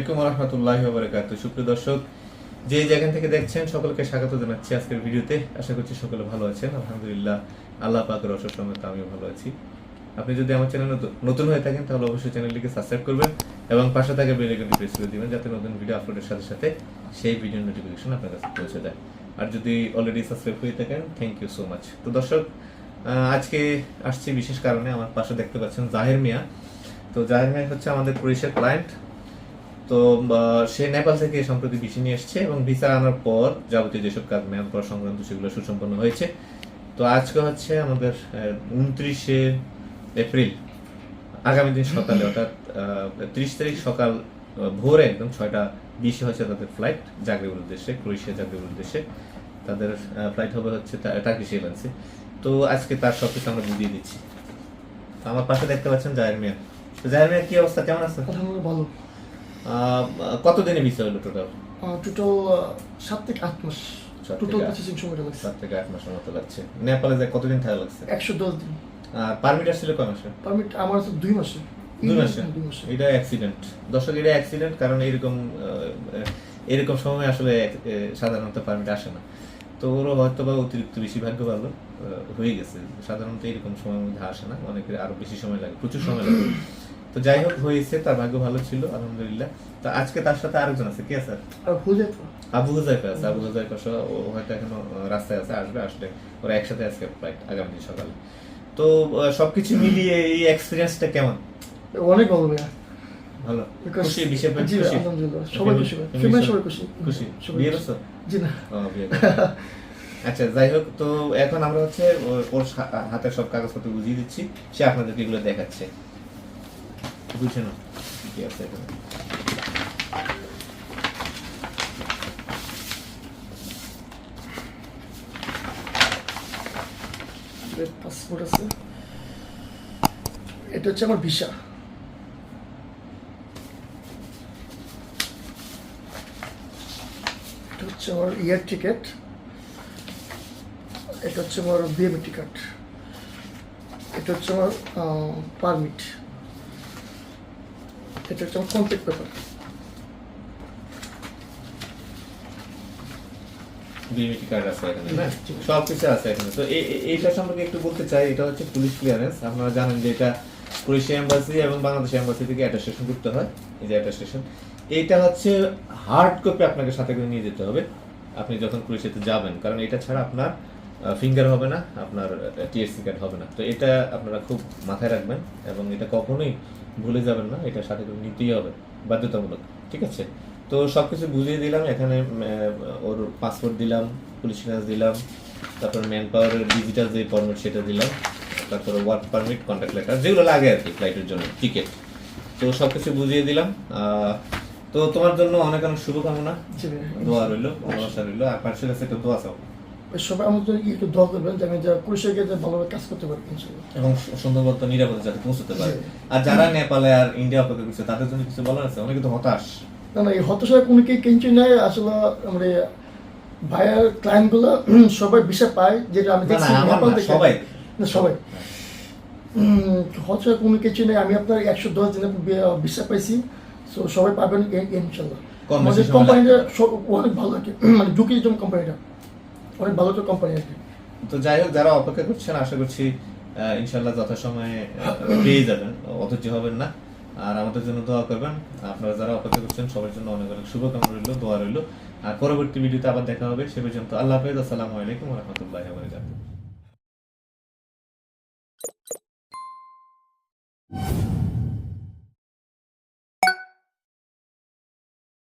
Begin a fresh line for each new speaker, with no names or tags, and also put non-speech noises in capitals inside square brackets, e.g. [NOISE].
আলাইকুম রহমতুল্লাহি ওবরাকাতুহ। সুপ্রিয় দর্শক, যে যেখান থেকে দেখছেন, সকলকে স্বাগত জানাচ্ছি আজকের ভিডিওতে। আশা করছি সকলে ভালো আছেন। আলহামদুলিল্লাহ, আল্লাহ পাকের অসুখ সময় আমিও ভালো আছি। আপনি যদি আমার চ্যানেল নতুন হয়ে থাকেন, তাহলে অবশ্যই চ্যানেলটিকে সাবস্ক্রাইব করবেন এবং পাশে থাকা বেল আইকনটি প্রেস করে দিবেন, যাতে নতুন ভিডিও আপলোডের সাথে সাথে সেই ভিডিওর নোটিফিকেশন আপনার কাছে পৌঁছে যায় আর যদি অলরেডি সাবস্ক্রাইব হয়ে থাকেন থ্যাংক ইউ সো মাচ তো দর্শক আজকে আসছি বিশেষ কারণে। আমার পাশে দেখতে পাচ্ছেন জাহের মিয়া। তো জাহের মিয়া হচ্ছে আমাদের পুলিশের ক্লায়েন্ট তো সে নেপাল থেকে সম্প্রতি ভিসা নিয়ে এসছে এবং ভিসা আনার পর যাবতীয় যেসব কাজ ম্যান করা সংক্রান্ত সেগুলো সুসম্পন্ন হয়েছে। তো আজকে হচ্ছে আমাদের উনত্রিশে এপ্রিল, আগামী দিন সকালে, অর্থাৎ ত্রিশ তারিখ সকাল ভোরে একদম ছয়টা বিশে হচ্ছে তাদের ফ্লাইট জাগরেবের উদ্দেশ্যে ক্রোয়েশিয়া জাগরেবের উদ্দেশ্যে। তাদের ফ্লাইট হবে হচ্ছে টার্কিশ এয়ারলাইন্সে তো আজকে তার সব কিছু আমরা বুঝিয়ে দিচ্ছি। আমার পাশে দেখতে পাচ্ছেন জাহের মিয়া। তো জাহের মিয়া, কি অবস্থা? কেমন আছে
ভালো।
কতদিনে ভিসা হলো টোটাল
টোটাল সাত থেকে আট মাস। টোটাল। প্রসেসিং সময়টা লাগছে।
সাত থেকে আট মাসের মতো লাগছে। নেপালে যায় কতদিন থাকা লাগছে?
একশো দশ দিন।
আর পারমিট আসছিল কয় মাসে?
পারমিট আমার তো দুই মাসে।
দুই মাসে? এটা অ্যাক্সিডেন্ট দর্শক এটা অ্যাক্সিডেন্ট কারণ এরকম এরকম সময় আসলে সাধারণত পারমিট আসে না। তো ওরও হয়তো বা অতিরিক্ত বেশি ভাগ্য ভালো হয়ে গেছে। সাধারণত এরকম সময়ের মধ্যে আসে না। অনেকের আরও বেশি সময় লাগে প্রচুর সময় লাগে। তো যাই হোক হয়েছে তার ভাগ্য ভালো ছিল আলহামদুলিল্লাহ। তো আজকে তার সাথে আরেকজন আছে কে
আর
আবু হুজাইফা। আছে আবু হুজাইফা সহ ও হয়তো এখনও রাস্তায় আছে আসবে আসলে ওরা একসাথে আজকে ফ্লাইট আগামী দিন সকালে। তো সবকিছু মিলিয়ে এই এক্সপিরিয়েন্সটা কেমন?
অনেক ভালো ভাইয়া।
ভালো। খুশি বিষয় খুশি?
সবাই খুশি ভাই। ফ্যামিলি সবাই খুশি।
খুশি? বিয়ে করছ
জি না।
বিয়ে আচ্ছা যাই হোক তো এখন আমরা হচ্ছে ওর- ওর হাতের সব কাগজপত্র বুঝিয়ে দিচ্ছি সে আপনাদেরকে এগুলো দেখাচ্ছে। বুঝছে না
পাসপোর্ট আছে এটা হচ্ছে আমার ভিসা এটা হচ্ছে আমার ইয়ার টিকেট এটা হচ্ছে আমার বিএমটি কার্ড এটা হচ্ছে আমার পারমিট এটা হচ্ছে আমার কন্ট্যাক্ট পেপার
বিএমটি কার্ড আছে এখানে? না সব কিছু আছে এখানে। তো এইটা সম্পর্কে একটু বলতে চাই এটা হচ্ছে পুলিশ ক্লিয়ারেন্স আপনারা জানেন যে এটা এম্বাসি এবং বাংলাদেশ এম্বাসি থেকে অ্যাটাস্টেশন করতে হয় এই যে অ্যাটাস্টেশন এইটা হচ্ছে হার্ড কপি আপনাকে সাথে করে নিয়ে যেতে হবে আপনি যখন ক্রোয়েশিয়াতে যাবেন। কারণ এটা ছাড়া আপনার ফিঙ্গার হবে না আপনার টিএসসি কার্ড হবে না। তো এটা আপনারা খুব মাথায় রাখবেন এবং এটা কখনোই ভুলে যাবেন না এটা সাথে করে নিতেই হবে বাধ্যতামূলক ঠিক আছে? তো সব কিছু বুঝিয়ে দিলাম এখানে ওর পাসপোর্ট দিলাম পুলিশ ক্লিয়ারেন্স দিলাম তারপর ম্যান পাওয়ারের ডিজিটাল যে পারমিট সেটা দিলাম তারপরে ওয়ার্ক পারমিট কন্ট্যাক্ট লেটার যেগুলো লাগে আর কি ফ্লাইটের জন্য টিকিট তো সব কিছু বুঝিয়ে দিলাম তো তোমার জন্য অনেক অনেক শুভকামনা। দোয়া রইল ভালোবাসা রইল আর পার্সেল আছে একটু দোয়া চাও
সবাই জন্য একটু দোয়া করবেন যে আমি যা কুড়িশে গিয়ে ভালোভাবে কাজ করতে পারি
এবং সু- সুন্দর নিরাপদে যাতে পৌঁছতে পারে। আর যারা নেপালে আর ইন্ডিয়া অপেক্ষা করছে তাদের জন্য কিছু বলার আছে? অনেকে তো হতাশ।
না না এই কোনো কি কিনছি নাই। আসলে আমরা ভাইয়ার ক্লায়েন্টগুলো [CLEARS THROAT] সবাই বিষয় পায় যেটা আমি দেখছি নেপাল থেকে।
সবাই।
না সবাই। উম, হতাশা কোনো কিছু নেই। আমি আপনার একশো দশ দিনের বিষয় পাইছি। সো সবাই পাবেন ইন- ইনশাল্লাহ আমাদের কোম্পানিটা অনেক ভালো [CLEARS THROAT] মানে যেমন কোম্পানিটা অনেক ভালো তো কোম্পানি আছে।
তো যাই হোক, যারা অপেক্ষা করছেন, আশা করছি ইনশাল্লাহ যথাসময়ে পেয়ে যাবেন। অধৈর্য হবেন না। আর আমাদের জন্য দোয়া করবেন। আপনারা যারা অপেক্ষা করছেন, সবার জন্য অনেক অনেক শুভকামনা রইল, দোয়া রইল। আর পরবর্তী ভিডিওতে আবার দেখা হবে, সে পর্যন্ত আল্লাহ হাফেজ, আসসালামু আলাইকুম রহমতুল্লাহ বরকাত